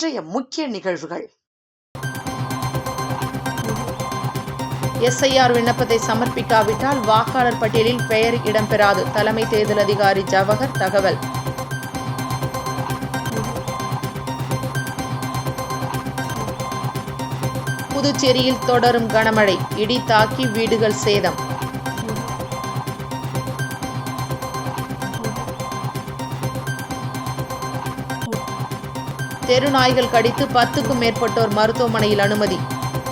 இன்றைய முக்கிய நிகழ்வுகள். எஸ்ஐஆர் விண்ணப்பத்தை சமர்ப்பிக்காவிட்டால் வாக்காளர் பட்டியலில் பெயர் இடம்பெறாது. தலைமை தேர்தல் அதிகாரி ஜவஹர் தகவல். புதுச்சேரியில் தொடரும் கனமழை. இடி தாக்கி வீடுகள் சேதம். தெரு நாய்கள் கடித்து பத்துக்கும் மேற்பட்டோர் மருத்துவமனையில் அனுமதி.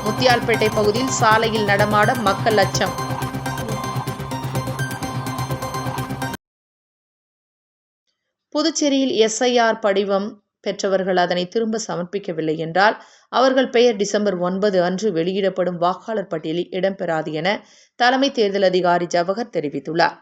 முத்தியால்பேட்டை பகுதியில் சாலையில் நடமாட மக்கள் அச்சம். புதுச்சேரியில் எஸ்ஐஆர் படிவம் பெற்றவர்கள் அதனை திரும்ப சமர்ப்பிக்கவில்லை என்றால் அவர்கள் பெயர் டிசம்பர் ஒன்பது அன்று வெளியிடப்படும் வாக்காளர் பட்டியலில் இடம்பெறாது என தலைமை தேர்தல் அதிகாரி ஜவஹர் தெரிவித்துள்ளார்.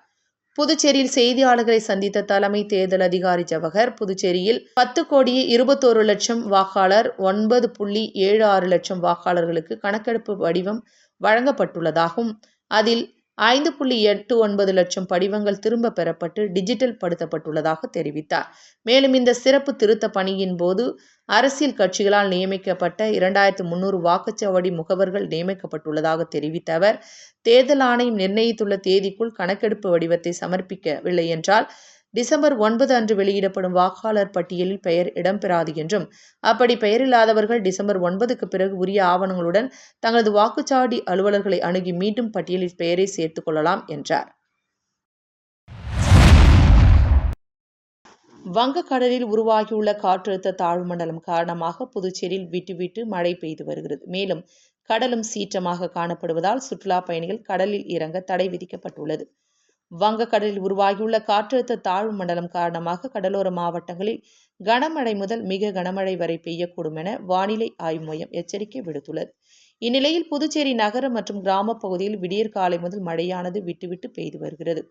புதுச்சேரியில் செய்தியாளர்களை சந்தித்த தலைமை தேர்தல் அதிகாரி ஜவஹர் புதுச்சேரியில் பத்து கோடியே இருபத்தோரு லட்சம் வாக்காளர் ஒன்பது புள்ளி ஏழு ஆறு லட்சம் வாக்காளர்களுக்கு கணக்கெடுப்பு வடிவம் வழங்கப்பட்டுள்ளதாகவும் அதில் ஐந்து புள்ளி எட்டு ஒன்பது லட்சம் படிவங்கள் திரும்ப பெறப்பட்டு டிஜிட்டல் படுத்தப்பட்டுள்ளதாக தெரிவித்தார். மேலும் இந்த சிறப்பு திருத்த பணியின் போது அரசியல் கட்சிகளால் நியமிக்கப்பட்ட இரண்டாயிரத்து முன்னூறு வாக்குச்சாவடி முகவர்கள் நியமிக்கப்பட்டுள்ளதாக தெரிவித்த அவர் தேர்தல் ஆணையம் நிர்ணயித்துள்ள தேதிக்குள் கணக்கெடுப்பு வடிவத்தை சமர்ப்பிக்கவில்லை என்றால் டிசம்பர் ஒன்பது அன்று வெளியிடப்படும் வாக்காளர் பட்டியலில் பெயர் இடம்பெறாது என்றும் அப்படி பெயரில்லாதவர்கள் டிசம்பர் ஒன்பதுக்கு பிறகு உரிய ஆவணங்களுடன் தங்களது வாக்குச்சாவடி அலுவலர்களை அணுகி மீண்டும் பட்டியலில் பெயரை சேர்த்துக் கொள்ளலாம் என்றார். வங்கக்கடலில் உருவாகியுள்ள காற்றழுத்த தாழ்வு மண்டலம் காரணமாக புதுச்சேரியில் விட்டு விட்டு மழை பெய்து வருகிறது. மேலும் கடலும் சீற்றமாக காணப்படுவதால் சுற்றுலா பயணிகள் கடலில் இறங்க தடை விதிக்கப்பட்டுள்ளது. வங்கக்கடலில் உருவாகியுள்ள காற்றழுத்த தாழ்வு மண்டலம் காரணமாக கடலோர மாவட்டங்களில் கனமழை முதல் மிக கனமழை வரை பெய்யக்கூடும் என வானிலை ஆய்வு மையம் எச்சரிக்கை விடுத்துள்ளது. இந்நிலையில் புதுச்சேரி நகர மற்றும் கிராம பகுதியில் விடியற் காலை முதல் மழையானது விட்டுவிட்டு பெய்து வருகிறது.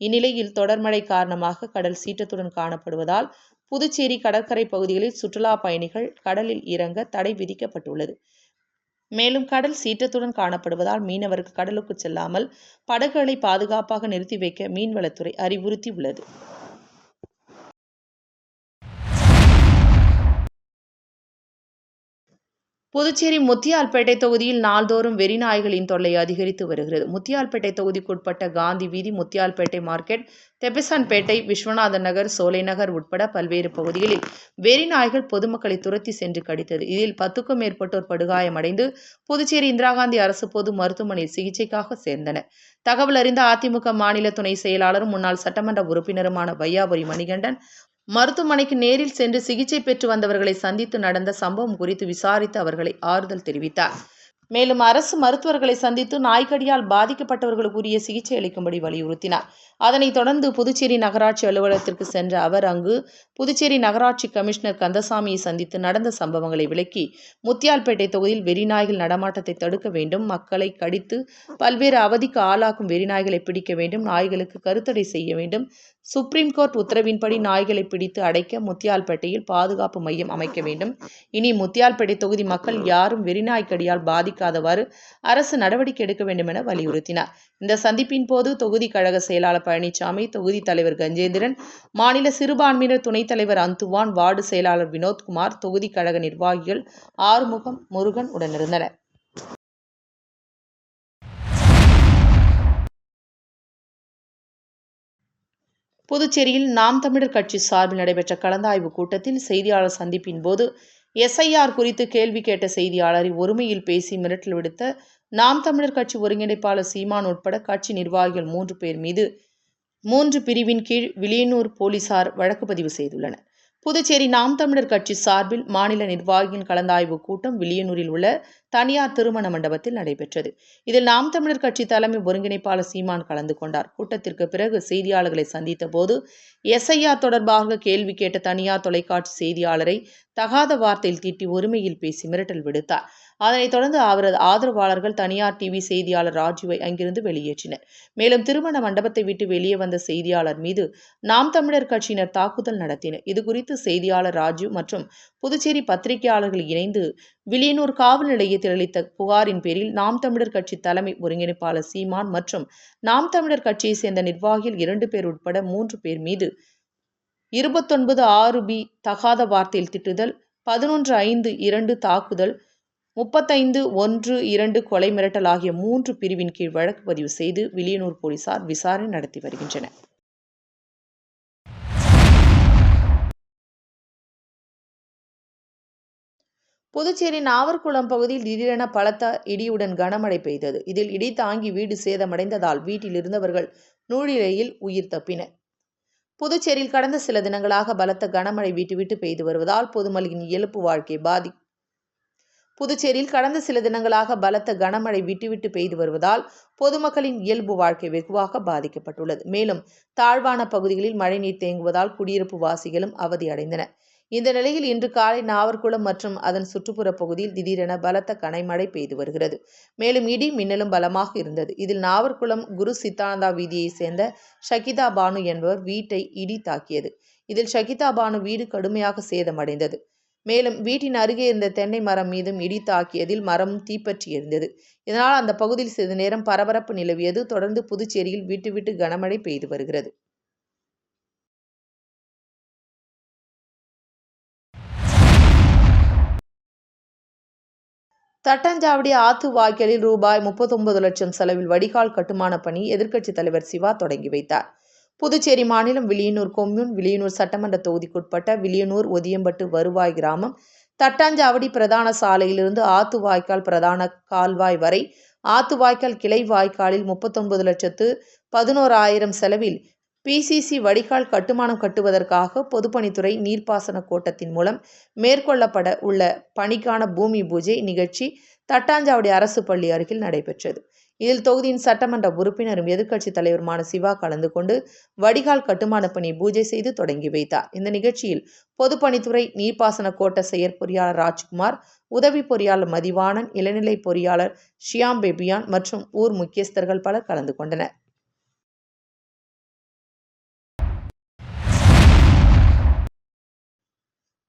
இந்நிலையில் தொடர்மழை காரணமாக கடல் சீற்றத்துடன் காணப்படுவதால் புதுச்சேரி கடற்கரை பகுதிகளில் சுற்றுலா பயணிகள் கடலில் இறங்க தடை விதிக்கப்பட்டுள்ளது. மேலும் கடல் சீற்றத்துடன் காணப்படுவதால் மீனவர்கள் கடலுக்கு செல்லாமல் படகுகளை பாதுகாப்பாக நிறுத்தி வைக்க மீன்வளத்துறை அறிவுறுத்தியுள்ளது. புதுச்சேரி முத்தியால்பேட்டை தொகுதியில் நாள்தோறும் வெறிநாய்களின் தொல்லை அதிகரித்து வருகிறது. முத்தியால்பேட்டை தொகுதிக்குட்பட்ட காந்தி வீதி முத்தியால்பேட்டை மார்க்கெட் தெப்பசான்பேட்டை விஸ்வநாதன் நகர் சோலை நகர் உட்பட பல்வேறு பகுதிகளில் வெறிநாய்கள் பொதுமக்களை துரத்தி சென்று கடித்தது. இதில் பத்துக்கும் மேற்பட்டோர் படுகாயமடைந்து புதுச்சேரி இந்திரா காந்தி அரசு பொது மருத்துவமனையில் சிகிச்சைக்காக சேர்ந்தனர். தகவல் அறிந்த அதிமுக மாநில துணை செயலாளரும் முன்னாள் சட்டமன்ற உறுப்பினருமான வையாபுரி மணிகண்டன் மருத்துவமனைக்கு நேரில் சென்று சிகிச்சை பெற்று வந்தவர்களை சந்தித்து நடந்த சம்பவம் குறித்து விசாரித்து அவர்களை ஆறுதல் தெரிவித்தார். மேலும் அரசு மருத்துவர்களை சந்தித்து நாய்க்கடியால் பாதிக்கப்பட்டவர்களுக்கு உரிய சிகிச்சை அளிக்கும்படி வலியுறுத்தினார். அதனைத் தொடர்ந்து புதுச்சேரி நகராட்சி அலுவலகத்திற்கு சென்ற அவர் அங்கு புதுச்சேரி நகராட்சி கமிஷனர் கந்தசாமியை சந்தித்து நடந்த சம்பவங்களை விளக்கி முத்தியால்பேட்டை தொகுதியில் வெறிநாய்கள் நடமாட்டத்தை தடுக்க வேண்டும் மக்களை கடித்து பல்வேறு அவதிக்கு ஆளாக்கும் வெறிநாய்களை பிடிக்க வேண்டும் நாய்களுக்கு கருத்தடை செய்ய வேண்டும் சுப்ரீம் கோர்ட் உத்தரவின்படி நாய்களை பிடித்து அடைக்க முத்தியால்பேட்டையில் பாதுகாப்பு மையம் அமைக்க வேண்டும். இனி முத்தியால்பேட்டை தொகுதி மக்கள் யாரும் வெறிநாய்க்கடியால் பாதிக்காதவாறு அரசு நடவடிக்கை எடுக்க வேண்டும் என வலியுறுத்தினார். இந்த சந்திப்பின் போது தொகுதி கழக செயலாளர் பழனிசாமி தொகுதி தலைவர் கஜேந்திரன் மாநில சிறுபான்மையினர் துணைத் தலைவர் அந்துவான் வார்டு செயலாளர் வினோத்குமார் தொகுதி கழக நிர்வாகிகள் ஆறுமுகம் முருகன் உடனிருந்தனர். புதுச்சேரியில் நாம் தமிழர் கட்சி சார்பில் நடைபெற்ற கலந்தாய்வு கூட்டத்தில் செய்தியாளர் சந்திப்பின் போது எஸ்ஐஆர் குறித்து கேள்வி கேட்ட செய்தியாளரை ஒருமையில் பேசி மிரட்டல் விடுத்த நாம் தமிழர் கட்சி ஒருங்கிணைப்பாளர் சீமான் உட்பட கட்சி நிர்வாகிகள் மூன்று பேர் மீது மூன்று பிரிவின் கீழ் விளியனூர் போலீசார் வழக்கு பதிவு செய்துள்ளனர். புதுச்சேரி நாம் தமிழர் கட்சி சார்பில் மாநில நிர்வாகியின் கலந்தாய்வு கூட்டம் வில்லியனூரில் உள்ள தனியார் திருமண மண்டபத்தில் நடைபெற்றது. இதில் நாம் தமிழர் கட்சி தலைமை ஒருங்கிணைப்பாளர் சீமான் கலந்து கொண்டார். கூட்டத்திற்கு பிறகு செய்தியாளர்களை சந்தித்த போது எஸ்ஐஆர் தொடர்பாக கேள்வி கேட்ட தனியார் தொலைக்காட்சி செய்தியாளரை தகாத வார்த்தையில் தீட்டி ஒருமையில் பேசி மிரட்டல் விடுத்தார். அதனைத் தொடர்ந்து அவரது ஆதரவாளர்கள் தனியார் டிவி செய்தியாளர் ராஜுவை அங்கிருந்து வெளியேற்றினர். மேலும் திருமண மண்டபத்தை விட்டு வெளியே வந்த செய்தியாளர் மீது நாம் தமிழர் கட்சியினர் தாக்குதல் நடத்தினர். இதுகுறித்து செய்தியாளர் ராஜு மற்றும் புதுச்சேரி பத்திரிகையாளர்கள் இணைந்து வில்லியனூர் காவல் நிலையத்தில் அளித்த புகாரின் பேரில் நாம் தமிழர் கட்சி தலைமை ஒருங்கிணைப்பாளர் சீமான் மற்றும் நாம் தமிழர் கட்சியை சேர்ந்த நிர்வாகிகள் இரண்டு பேர் உட்பட மூன்று பேர் மீது இருபத்தொன்பது ஆறு பி தகாத வார்த்தையில் திட்டுதல் பதினொன்று ஐந்து இரண்டு தாக்குதல் முப்பத்தைந்து ஒன்று இரண்டு கொலை மிரட்டல் ஆகிய மூன்று பிரிவின் கீழ் வழக்கு பதிவு செய்து வில்லியனூர் போலீசார் விசாரணை நடத்தி வருகின்றனர். புதுச்சேரி நாவர்குளம் பகுதியில் திடீரென பலத்த இடியுடன் கனமழை பெய்தது. இதில் இடி தாங்கி வீடு சேதமடைந்ததால் வீட்டில் இருந்தவர்கள் நூழிலையில் உயிர் தப்பினர். புதுச்சேரியில் கடந்த சில தினங்களாக பலத்த கனமழை விட்டு விட்டு பெய்து வருவதால் பொதுமக்களின் இயல்பு வாழ்க்கை பாதி. புதுச்சேரியில் கடந்த சில தினங்களாக பலத்த கனமழை விட்டுவிட்டு பெய்து வருவதால் பொதுமக்களின் இயல்பு வாழ்க்கை வெகுவாக பாதிக்கப்பட்டுள்ளது. மேலும் தாழ்வான பகுதிகளில் மழைநீர் தேங்குவதால் குடியிருப்பு வாசிகளும் அவதியடைந்தனர் இந்த நிலையில் இன்று காலை நாவர்குளம் மற்றும் அதன் சுற்றுப்புற பகுதியில் திடீரென பலத்த கனைமழை பெய்து வருகிறது. மேலும் இடி மின்னலும் பலமாக இருந்தது. இதில் நாவர்குளம் குரு சித்தானந்தா வீதியைச் சேர்ந்த ஷகிதா பானு என்பவர் வீட்டை இடி தாக்கியது. இதில் ஷகிதா பானு வீடு கடுமையாக சேதமடைந்தது. மேலும் வீட்டின் அருகே இருந்த தென்னை மரம் மீதும் இடி தாக்கியதில் மரம் தீப்பற்றி எரிந்தது. இதனால் அந்த பகுதியில் சிறிது நேரம் பரபரப்பு நிலவியது. தொடர்ந்து புதுச்சேரியில் விட்டு விட்டு கனமழை பெய்து வருகிறது. தட்டஞ்சாவடி ஆத்து வாய்க்காலில் ரூபாய் முப்பத்தொன்பது லட்சம் செலவில் வடிகால் கட்டுமான பணி எதிர்க்கட்சித் தலைவர் சிவா தொடங்கி வைத்தார். புதுச்சேரி மாநிலம் விளியனூர் கொம்யூன் விளியனூர் சட்டமன்ற தொகுதிக்குட்பட்ட விளியனூர் ஒதியம்பட்டு வருவாய் கிராமம் தட்டாஞ்சாவடி பிரதான சாலையிலிருந்து ஆத்து வாய்க்கால் பிரதான கால்வாய் வரை ஆத்து வாய்க்கால் கிளை வாய்க்காலில் முப்பத்தொன்பது லட்சத்து பதினோராயிரம் செலவில் பிசிசி வடிகால் கட்டுமானம் கட்டுவதற்காக பொதுப்பணித்துறை நீர்ப்பாசன கோட்டத்தின் மூலம் மேற்கொள்ளப்பட உள்ள பணிக்கான பூமி பூஜை நிகழ்ச்சி தட்டாஞ்சாவடி அரசு பள்ளி அருகில் நடைபெற்றது. இதில் தொகுதியின் சட்டமன்ற உறுப்பினரும் எதிர்க்கட்சித் தலைவருமான சிவா கலந்து கொண்டு வடிகால் கட்டுமான பணி பூஜை செய்து தொடங்கி வைத்தார். இந்த நிகழ்ச்சியில் பொதுப்பணித்துறை நீர்ப்பாசன கோட்ட செயற் பொறியாளர் ராஜ்குமார் உதவி பொறியாளர் மதிவாணன் இளநிலை பொறியாளர் ஷியாம் பெபியான் மற்றும் ஊர் முக்கியஸ்தர்கள் பலர் கலந்து கொண்டனர்.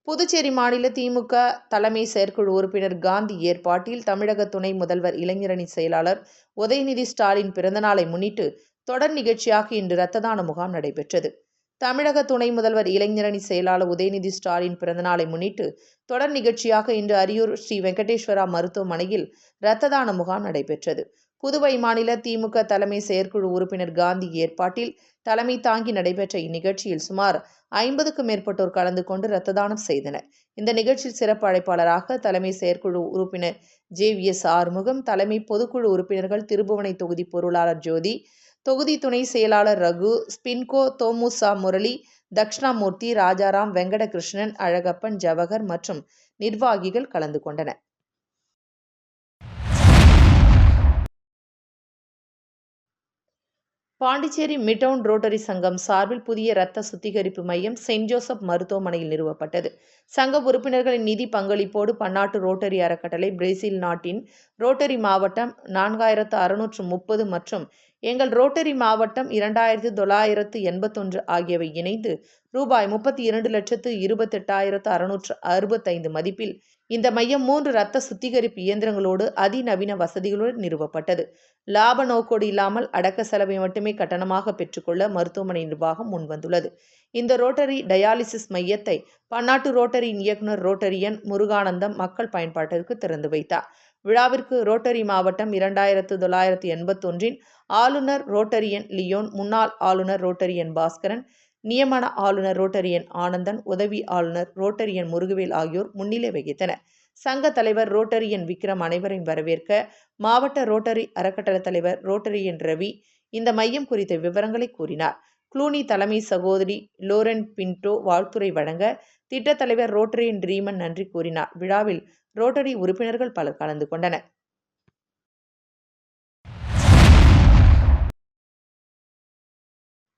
புதுச்சேரி மாநில திமுக தலைமை செயற்குழு உறுப்பினர் காந்தி ஏற்பாட்டில் தமிழக துணை முதல்வர் இளைஞரணி செயலாளர் உதயநிதி ஸ்டாலின் பிறந்தநாளை முன்னிட்டு தொடர் நிகழ்ச்சியாக இன்று இரத்த தான முகாம் நடைபெற்றது. தமிழக துணை முதல்வர் இளைஞரணி செயலாளர் உதயநிதி ஸ்டாலின் பிறந்தநாளை முன்னிட்டு தொடர் நிகழ்ச்சியாக இன்று அரியூர் ஸ்ரீ வெங்கடேஸ்வரா மருத்துவமனையில் இரத்த தான முகாம் நடைபெற்றது. புதுவை மாநில திமுக தலைமை செயற்குழு உறுப்பினர் காந்தி ஏற்பாட்டில் தலைமை தாங்கி நடைபெற்ற இந்நிகழ்ச்சியில் சுமார் ஐம்பதுக்கும் மேற்பட்டோர் கலந்து கொண்டு இரத்த தானம் செய்தனர். இந்த நிகழ்ச்சியில் சிறப்பு அழைப்பாளராக தலைமை செயற்குழு உறுப்பினர் ஜே வி எஸ் ஆறுமுகம் தலைமை பொதுக்குழு உறுப்பினர்கள் திருபுவனை தொகுதி பொருளாளர் ஜோதி தொகுதி துணை செயலாளர் ரகு ஸ்பின்கோ தோமுசா முரளி தக்ஷணாமூர்த்தி ராஜாராம் வெங்கடகிருஷ்ணன் அழகப்பன் ஜவஹர் மற்றும் நிர்வாகிகள் கலந்து கொண்டனர். பாண்டிச்சேரி மிட்டவுன் ரோட்டரி சங்கம் சார்பில் புதிய இரத்த சுத்திகரிப்பு மையம் செயின்ட் ஜோசப் மருத்துவமனையில் நிறுவப்பட்டது. சங்க உறுப்பினர்களின் நிதி பங்களிப்போடு பன்னாட்டு ரோட்டரி அறக்கட்டளை பிரேசில் நாட்டின் ரோட்டரி மாவட்டம் நான்காயிரத்து அறுநூற்று முப்பது மற்றும் எங்கள் ரோட்டரி மாவட்டம் இரண்டாயிரத்து தொள்ளாயிரத்து எண்பத்தொன்று ஆகியவை இணைந்து ரூபாய் முப்பத்தி இரண்டு லட்சத்து இருபத்தெட்டாயிரத்து அறுநூற்று அறுபத்தைந்து மதிப்பில் இந்த மையம் மூன்று இரத்த சுத்திகரிப்பு இயந்திரங்களோடு அதிநவீன வசதிகளுடன் நிறுவப்பட்டது. லாப நோக்கோடு இல்லாமல் அடக்க செலவை மட்டுமே கட்டணமாக பெற்றுக்கொள்ள மருத்துவமனை நிர்வாகம் முன்வந்துள்ளது. இந்த ரோட்டரி டயாலிசிஸ் மையத்தை பன்னாட்டு ரோட்டரியின் இயக்குநர் ரோட்டரியன் முருகானந்தம் மக்கள் பயன்பாட்டிற்கு திறந்து வைத்தார். விழாவிற்கு ரோட்டரி மாவட்டம் இரண்டாயிரத்து தொள்ளாயிரத்து எண்பத்தொன்றின் ஆளுநர் ரோட்டரியன் லியோன் முன்னாள் ஆளுநர் ரோட்டரியன் பாஸ்கரன் நியமன ஆளுநர் ரோட்டரியன் ஆனந்தன் உதவி ஆளுநர் ரோட்டரியன் முருகவேல் ஆகியோர் முன்னிலை வகித்தனர். சங்க தலைவர் ரோட்டரியன் விக்ரம் அனைவரையும் வரவேற்க மாவட்ட ரோட்டரி அறக்கட்டளை தலைவர் ரோட்டரியன் ரவி இந்த மையம் குறித்த விவரங்களை கூறினார். குளூனி தலைமை சகோதரி லோரன் பின்டோ வாழ்த்துரை வழங்க திட்டத் தலைவர் ரோட்டரியன் ரீமன் நன்றி கூறினார். விழாவில் ரோட்டரி உறுப்பினர்கள் பலர் கலந்து கொண்டனர்.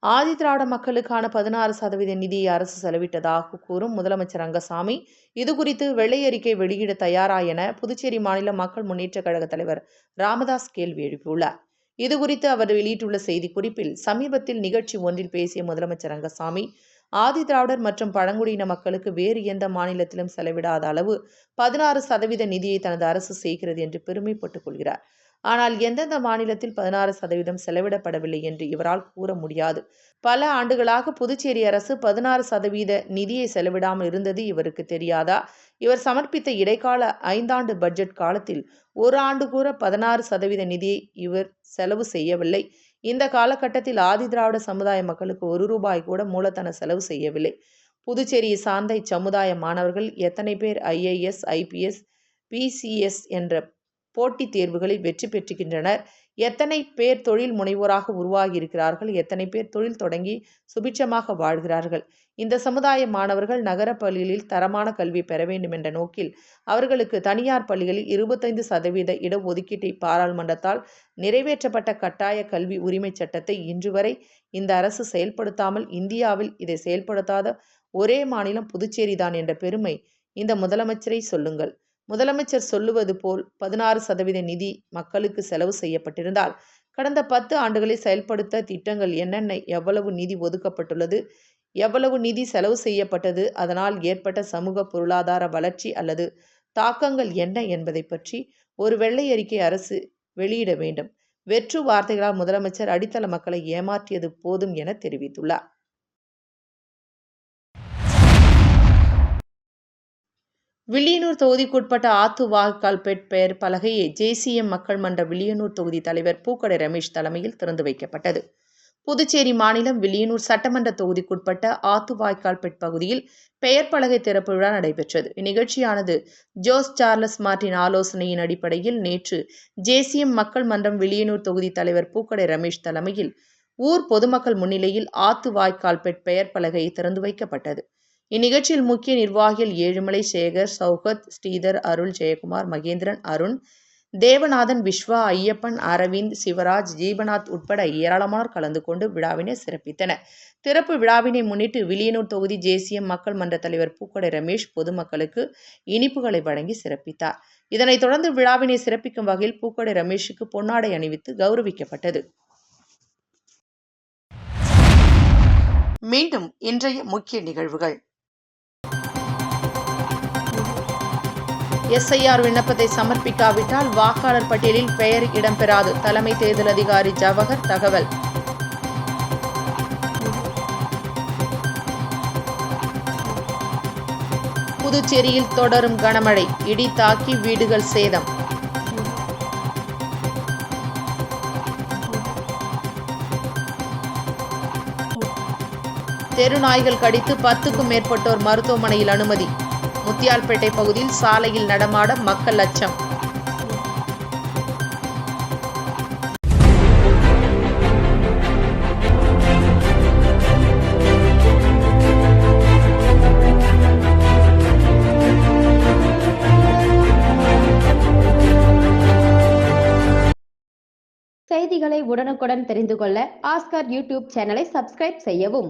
ஆதிதிராவிட மக்களுக்கான பதினாறு சதவீத நிதியை அரசு செலவிட்டதாக கூறும் முதலமைச்சர் ரங்கசாமி. இதுகுறித்து வெள்ளை அறிக்கை வெளியிட தயாரா என புதுச்சேரி மாநில மக்கள் முன்னேற்ற கழக தலைவர் ராமதாஸ் கேள்வி எழுப்பியுள்ளார். இதுகுறித்து அவர் வெளியிட்டுள்ள செய்திக்குறிப்பில் சமீபத்தில் நிகழ்ச்சி ஒன்றில் பேசிய முதலமைச்சர் ரங்கசாமி ஆதி திராவிடர் மற்றும் பழங்குடியின மக்களுக்கு வேறு எந்த மாநிலத்திலும் செலவிடாத அளவு பதினாறு சதவீத நிதியை தனது அரசு செய்கிறது என்று பெருமைப்பட்டுக் கொள்கிறார். ஆனால் எந்தெந்த மாநிலத்தில் பதினாறு சதவீதம் செலவிடப்படவில்லை என்று இவரால் கூற முடியாது. பல ஆண்டுகளாக புதுச்சேரி அரசு பதினாறு சதவீத நிதியை செலவிடாமல் இருந்தது இவருக்கு தெரியாதா? இவர் சமர்ப்பித்த இடைக்கால ஐந்தாண்டு பட்ஜெட் காலத்தில் ஒரு ஆண்டு கூற பதினாறு சதவீத நிதியை இவர் செலவு செய்யவில்லை. இந்த காலகட்டத்தில் ஆதி திராவிட சமுதாய மக்களுக்கு ஒரு ரூபாய் கூட மூலதன செலவு செய்யவில்லை. புதுச்சேரியை சார்ந்த இச்சமுதாய மாணவர்கள் எத்தனை பேர் ஐஏஎஸ் ஐபிஎஸ் பிசிஎஸ் என்ற போட்டித் தேர்வுகளில் வெற்றி பெற்றுகின்றனர். எத்தனை பேர் தொழில் முனைவோராக உருவாகி இருக்கிறார்கள் எத்தனை பேர் தொழில் தொடங்கி சுபிட்சமாக வாழ்கிறார்கள்? இந்த சமுதாய மாணவர்கள் நகர பள்ளிகளில் தரமான கல்வி பெற வேண்டும் என்ற நோக்கில் அவர்களுக்கு தனியார் பள்ளிகளில் இருபத்தைந்து சதவீத இடஒதுக்கீட்டை பாராளுமன்றத்தால் நிறைவேற்றப்பட்ட கட்டாய கல்வி உரிமைச் சட்டத்தை இன்று வரை இந்த அரசு செயல்படுத்தாமல் இந்தியாவில் இதை செயல்படுத்தாத ஒரே மாநிலம் புதுச்சேரிதான் என்ற பெருமை இந்த முதலமைச்சரை சொல்லுங்கள். முதலமைச்சர் சொல்லுவது போல் பதினாறு சதவீத நிதி மக்களுக்கு செலவு செய்யப்பட்டிருந்தால் கடந்த பத்து ஆண்டுகளில் செயல்படுத்த திட்டங்கள் என்னென்ன எவ்வளவு நிதி ஒதுக்கப்பட்டுள்ளது எவ்வளவு நிதி செலவு செய்யப்பட்டது அதனால் ஏற்பட்ட சமூக பொருளாதார வளர்ச்சி அல்லது தாக்கங்கள் என்ன என்பதை பற்றி ஒரு வெள்ளை அறிக்கை அரசு வெளியிட வேண்டும். வெற்று வார்த்தைகளால் முதலமைச்சர் அடித்தள மக்களை ஏமாற்றியது போதும் என தெரிவித்துள்ளார். வில்லியனூர் தொகுதிக்குட்பட்ட ஆத்து வாய்க்கால்பேட் பெயர் பலகையை ஜேசிஎம் மக்கள் மன்ற வில்லியனூர் தொகுதி தலைவர் பூக்கடை ரமேஷ் தலைமையில் திறந்து வைக்கப்பட்டது. புதுச்சேரி மாநிலம் வில்லியனூர் சட்டமன்ற தொகுதிக்குட்பட்ட ஆத்து வாய்க்கால்பேட் பகுதியில் பெயர் பலகை திறப்பு விழா நடைபெற்றது. இந்நிகழ்ச்சியானது ஜோஸ் சார்லஸ் மார்டின் ஆலோசனையின் அடிப்படையில் நேற்று ஜேசிஎம் மக்கள் மன்றம் வில்லியனூர் தொகுதி தலைவர் பூக்கடை ரமேஷ் தலைமையில் ஊர் பொதுமக்கள் முன்னிலையில் ஆத்து வாய்க்கால்பேட் பெயர் பலகை திறந்து வைக்கப்பட்டது. இந்நிகழ்ச்சியில் முக்கிய நிர்வாகிகள் ஏழுமலை சேகர் சௌகத் ஸ்ரீதர் அருள் ஜெயக்குமார் மகேந்திரன் அருண் தேவநாதன் விஸ்வா ஐயப்பன் அரவிந்த் சிவராஜ் ஜீபநாத் உட்பட ஏராளமானோர் கலந்து கொண்டு விழாவினை சிறப்பித்தனர். திறப்பு விழாவினை முன்னிட்டு வில்லியனூர் தொகுதி தேசிய மக்கள் மன்ற தலைவர் பூக்கடை ரமேஷ் பொதுமக்களுக்கு இனிப்புகளை வழங்கி சிறப்பித்தார். இதனைத் தொடர்ந்து விழாவினை சிறப்பிக்கும் வகையில் பூக்கடை ரமேஷுக்கு பொன்னாடை அணிவித்து கௌரவிக்கப்பட்டது. மீண்டும் இன்றைய முக்கிய நிகழ்வுகள். எஸ்ஐஆர் விண்ணப்பத்தை சமர்ப்பிக்காவிட்டால் வாக்காளர் பட்டியலில் பெயர் இடம்பெறாது. தலைமை தேர்தல் அதிகாரி ஜவஹர் தகவல். புதுச்சேரியில் தொடரும் கனமழை. இடி தாக்கி வீடுகள் சேதம். தெருநாய்கள் கடித்து பத்துக்கும் மேற்பட்டோர் மருத்துவமனையில் அனுமதி. முத்தியால்பேட்டை பகுதியில் சாலையில் நடமாட மக்கள் அச்சம். செய்திகளை உடனுக்குடன் தெரிந்து கொள்ள ஆஸ்கார் யூடியூப் சேனலை சப்ஸ்கிரைப் செய்யவும்.